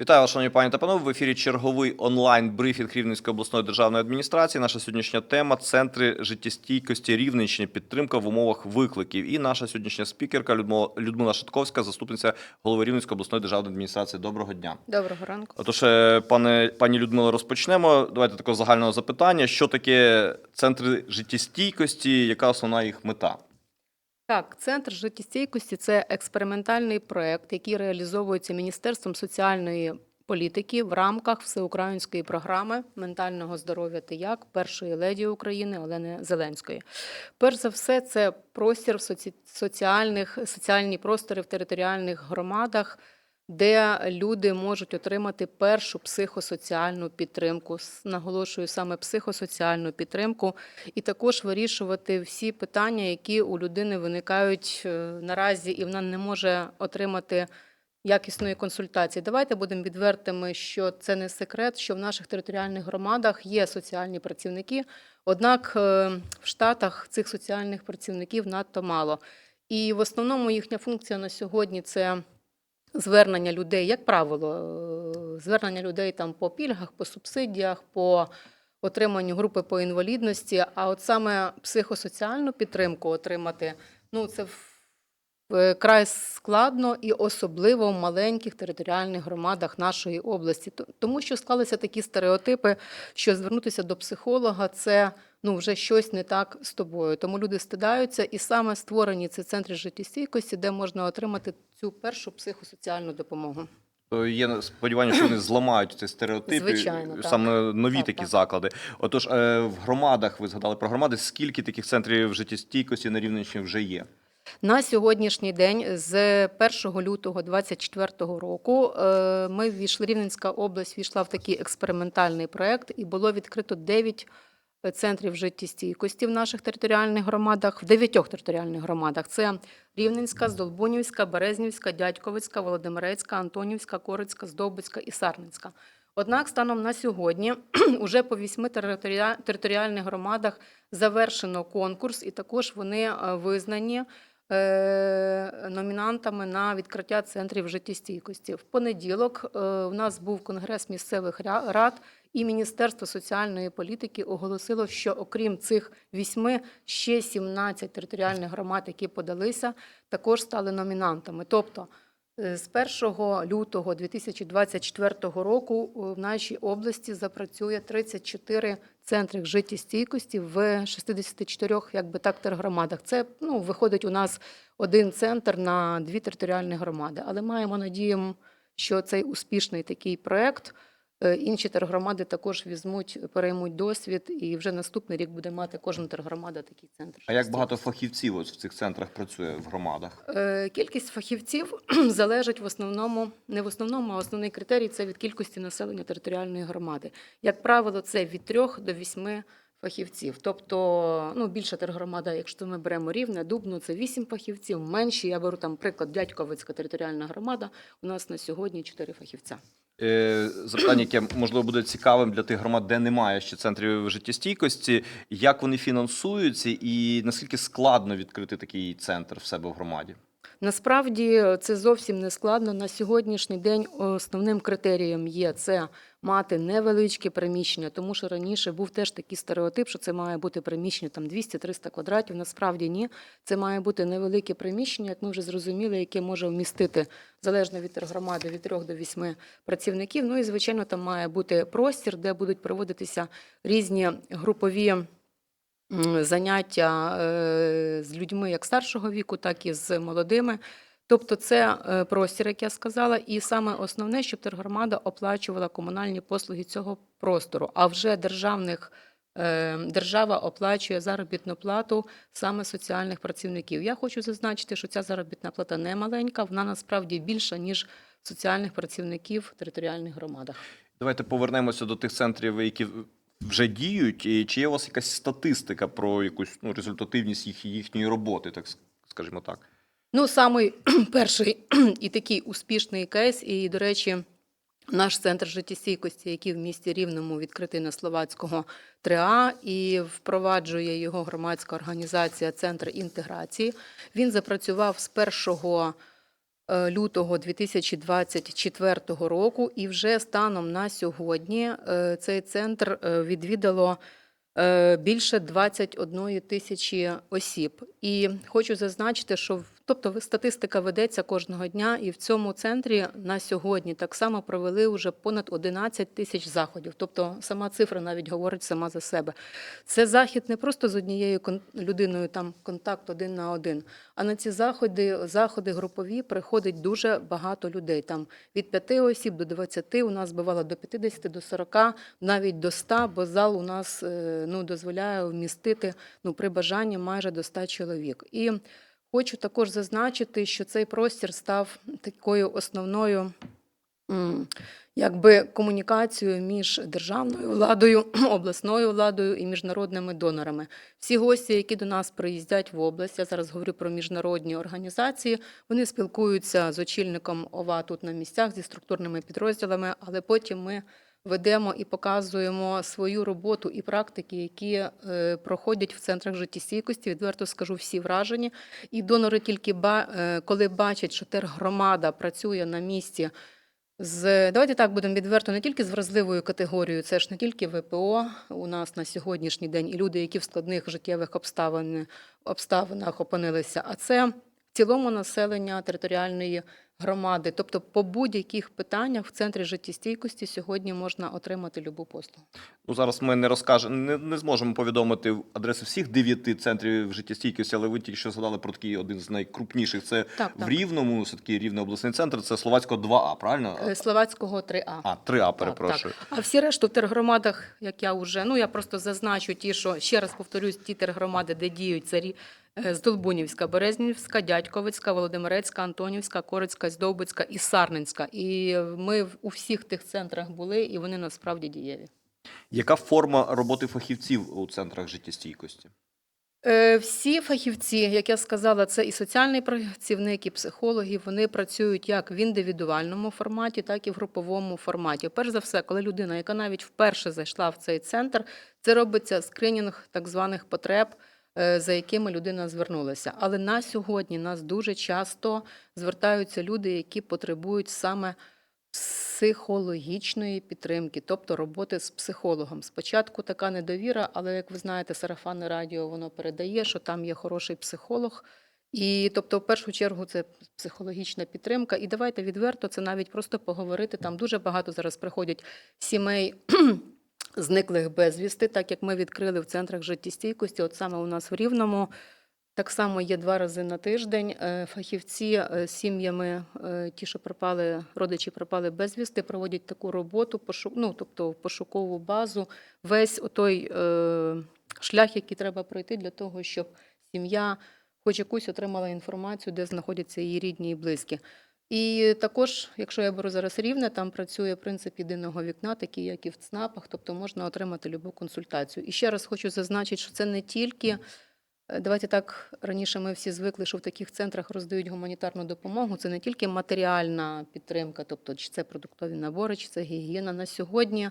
Вітаю вас, шановні пані та панове. В ефірі черговий онлайн брифінг Рівненської обласної державної адміністрації. Наша сьогоднішня тема центри життєстійкості Рівненщини, підтримка в умовах викликів. І наша сьогоднішня спікерка Людмила, Людмила Шатковська, заступниця голови Рівненської обласної державної адміністрації. Доброго дня. Доброго ранку. Отож, е, пане пані Людмило, розпочнемо. Давайте такого загального запитання: що таке центри життєстійкості, яка основна їх мета? Так, центр життєстійкості це експериментальний проект, який реалізовується Міністерством соціальної політики в рамках всеукраїнської програми ментального здоров'я та як першої леді України Олени Зеленської. Перш за все, це простір в соці... соціальних соціальні простори в територіальних громадах. Де люди можуть отримати першу психосоціальну підтримку, наголошую саме психосоціальну підтримку, і також вирішувати всі питання, які у людини виникають е, наразі, і вона не може отримати якісної консультації. Давайте будемо відвертими, що це не секрет, що в наших територіальних громадах є соціальні працівники, однак е, в Штатах цих соціальних працівників надто мало. І в основному їхня функція на сьогодні це звернення людей, як правило, е, звернення людей там по пільгах, по субсидіях, по отриманню групи по інвалідності. А от саме психосоціальну підтримку отримати, ну це в- в- край складно і особливо в маленьких територіальних громадах нашої області, тому що склалися такі стереотипи, що звернутися до психолога це ну вже щось не так з тобою. Тому люди стидаються, і саме створені ці центри життєстійкості, де можна отримати цю першу психосоціальну допомогу. Е, Є сподівання, що вони зламають ці стереотипи, Звичайно, так. саме нові Так, такі так. заклади. Отож, е, в громадах ви згадали про громади. Скільки таких центрів життєстійкості на Рівненщині вже є? На сьогоднішній день, з 1 лютого 2024 року, е, ми ввійшли, Рівненська область війшла в такий експериментальний проект, і було відкрито 9 центрів життєстійкості в наших територіальних громадах, в дев'ятьох територіальних громадах. Це Рівненська, Здолбунівська, Березнівська, Дядьковицька, Володимирецька, Антонівська, Корицька, Здобицька і Сарненська. Однак станом на сьогодні уже по вісьми територіальних громадах завершено конкурс, і також вони е, визнані е, номінантами на відкриття центрів життєстійкості. В понеділок е, у нас був конгрес місцевих рад, і Міністерство соціальної політики оголосило, що окрім цих вісьми, ще 17 територіальних громад, які подалися, також стали номінантами. Тобто е, з 1 лютого 2024 року е, в нашій області запрацює 34 центри життєстійкості в 64 якби так тергромадах. Це ну, виходить у нас один центр на дві територіальні громади. Але маємо надію, що цей успішний такий проект. Е, Інші тергромади також візьмуть, переймуть досвід, і вже наступний рік буде мати кожна тергромада такий центр. А як багато фахівців ось в цих центрах працює в громадах? Е, Кількість фахівців залежить в основному, не в основному, а основний критерій це від кількості населення територіальної громади. Як правило, це від трьох до вісьми фахівців. Тобто, ну, більша тергромада, якщо ми беремо рівне, Дубно, це вісім фахівців, менші, я беру там приклад Дядьковицька територіальна громада, у нас на сьогодні чотири фахівця. Е, Запитання, яке можливо буде цікавим для тих громад, де немає ще центрів життєстійкості, як вони фінансуються, і наскільки складно відкрити такий центр в себе в громаді? Насправді це зовсім не складно. На сьогоднішній день основним критерієм є це мати невеличке приміщення, тому що раніше був теж такий стереотип, що це має бути приміщення там 200-300 квадратів. Насправді ні, це має бути невелике приміщення, як ми вже зрозуміли, яке може вмістити залежно від громади від 3 до 8 працівників. Ну і звичайно, там має бути простір, де будуть проводитися різні групові. Заняття е, з людьми як старшого віку, так і з молодими. Тобто це е, простір, як я сказала, і саме основне, щоб тергромада оплачувала комунальні послуги цього простору. А вже державних е, держава оплачує заробітну плату саме соціальних працівників. Я хочу зазначити, що ця заробітна плата не маленька, вона насправді більша ніж соціальних працівників в територіальних громадах. Давайте повернемося до тих центрів, які вже діють. І чи є у вас якась статистика про якусь ну, результативність їх, їхньої роботи, так скажімо так? Ну, самий перший і такий успішний кейс, і, до речі, наш центр життєстійкості, який в місті Рівному відкритий на Словацького 3А, і впроваджує його громадська організація Центр інтеграції. Він запрацював з 1 е, лютого 2024 року, і вже станом на сьогодні е, цей центр е, відвідало більше 21 тисячі осіб. І хочу зазначити, що в- тобто статистика ведеться кожного дня, і в цьому центрі на сьогодні так само провели вже понад 11 тисяч заходів. Тобто сама цифра навіть говорить сама за себе. Це захід не просто з однією людиною, там контакт один на один. А на ці заходи, заходи групові приходить дуже багато людей. Там від 5 осіб до 20, у нас бувало до 50, до 40, навіть до 100, бо зал у нас е, ну, дозволяє вмістити ну, при бажанні майже до 100 чоловік. І хочу також зазначити, що цей простір став такою основною. Якби комунікацією між державною владою, обласною владою і міжнародними донорами. Всі гості, які до нас приїздять в область, я зараз говорю про міжнародні організації, вони спілкуються з очільником ОВА тут на місцях зі структурними підрозділами, але потім ми ведемо і показуємо свою роботу і практики, які е, проходять в центрах життєстійкості. Відверто скажу, всі вражені. І донори тільки е, коли бачать, що тергромада працює на місці. З давайте так будемо відверто не тільки з вразливою категорією, це ж не тільки ВПО у нас на сьогоднішній день, і люди, які в складних життєвих обставин, обставинах опинилися, а це в цілому населення територіальної громади. Тобто, по будь-яких питаннях в центрі життєстійкості сьогодні можна отримати любу послугу. Ну, зараз ми не розкажемо, не, не зможемо повідомити адреси всіх дев'яти центрів життєстійкості, але ви тільки що згадали про такий один з найкрупніших. Це Так, в так. Рівному, все таки Рівний обласний центр, це Словацького 2А, правильно? Е, Словацького 3А. А, 3А, перепрошую. так. А всі решту в тергромадах, як я вже, ну я просто зазначу ті, що ще раз повторюсь, ті тергромади, де діють царі е, Здолбунівська, Березнівська, Дядьковицька, Володимирецька, Антонівська, Корицька, Здовбицька і Сарненська. І ми у всіх тих центрах були, і вони насправді дієві. Яка форма роботи фахівців у центрах життєстійкості? Е, Всі фахівці, як я сказала, це і соціальний працівник, і психологи. Вони працюють як в індивідуальному форматі, так і в груповому форматі. Перш за все, коли людина, яка навіть вперше зайшла в цей центр, це робиться скринінг так званих потреб, е, за якими людина звернулася. Але на сьогодні нас дуже часто звертаються люди, які потребують саме психологічної підтримки, тобто роботи з психологом. Спочатку така недовіра, але як ви знаєте, сарафанне радіо воно передає, що там є хороший психолог. І тобто, в першу чергу, це психологічна підтримка. І давайте відверто це навіть просто поговорити. Там дуже багато зараз приходять сімей. Зниклих безвісти, так як ми відкрили в центрах життєстійкості, от саме у нас в Рівному, так само є два рази на тиждень. е, Фахівці е, сім'ями, е, ті, що пропали, родичі пропали безвісти, проводять таку роботу, ну, тобто пошукову базу, весь той шлях, який треба пройти для того, щоб сім'я хоч якусь отримала інформацію, де знаходяться її рідні і близькі. І також, якщо я беру зараз рівне, там працює принцип єдиного вікна, такий як і в ЦНАПах, тобто можна отримати любу консультацію. І ще раз хочу зазначити, що це не тільки Е, Давайте так раніше ми всі звикли, що в таких центрах роздають гуманітарну допомогу. Це не тільки матеріальна підтримка, тобто чи це продуктові набори, чи це гігієна. На сьогодні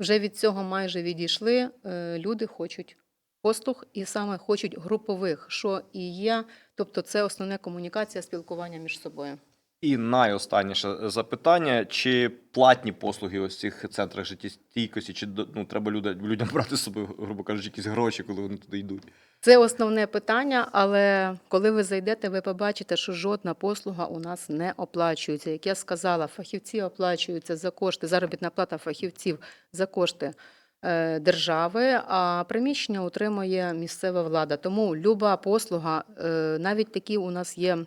вже від цього майже відійшли. Е, Люди хочуть послуг і саме хочуть групових, що і є. Тобто, це основна комунікація, спілкування між собою. І найостанніше запитання: чи платні послуги ось цих центрах життєстійкості, чи ну, треба люди, людям брати з собою, грубо кажучи, якісь гроші, коли вони туди йдуть? Це основне питання, але коли ви зайдете, ви побачите, що жодна послуга у нас не оплачується. Як я сказала, фахівці оплачуються за кошти, заробітна плата фахівців за кошти е, держави, а приміщення утримує місцева влада. Тому люба послуга, е, навіть такі у нас є.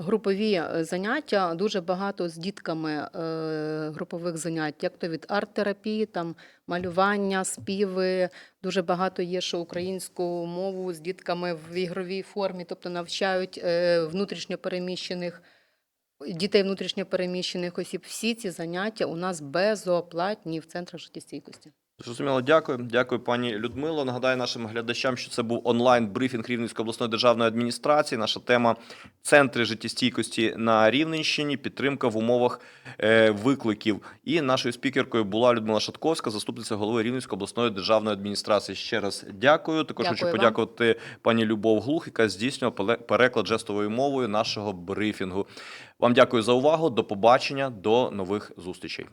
Групові е, заняття дуже багато з дітками е, групових занять, як то від арт-терапії, там малювання, співи. Дуже багато є, що українську мову з дітками в ігровій формі, тобто навчають е, внутрішньопереміщених дітей внутрішньопереміщених осіб. Всі ці заняття у нас безоплатні в центрах життєстійкості. Зрозуміло, дякую. Дякую, пані Людмило. Нагадаю нашим глядачам, що це був онлайн брифінг Рівненської обласної державної адміністрації. Наша тема центри життєстійкості на Рівненщині, підтримка в умовах е, викликів. І нашою спікеркою була Людмила Шатковська, заступниця голови Рівненської обласної державної адміністрації. Ще раз дякую. Також Дякую хочу вам. подякувати пані Любов Глух, яка здійснювала переклад жестовою мовою нашого брифінгу. Вам дякую за увагу. До побачення, до нових зустрічей.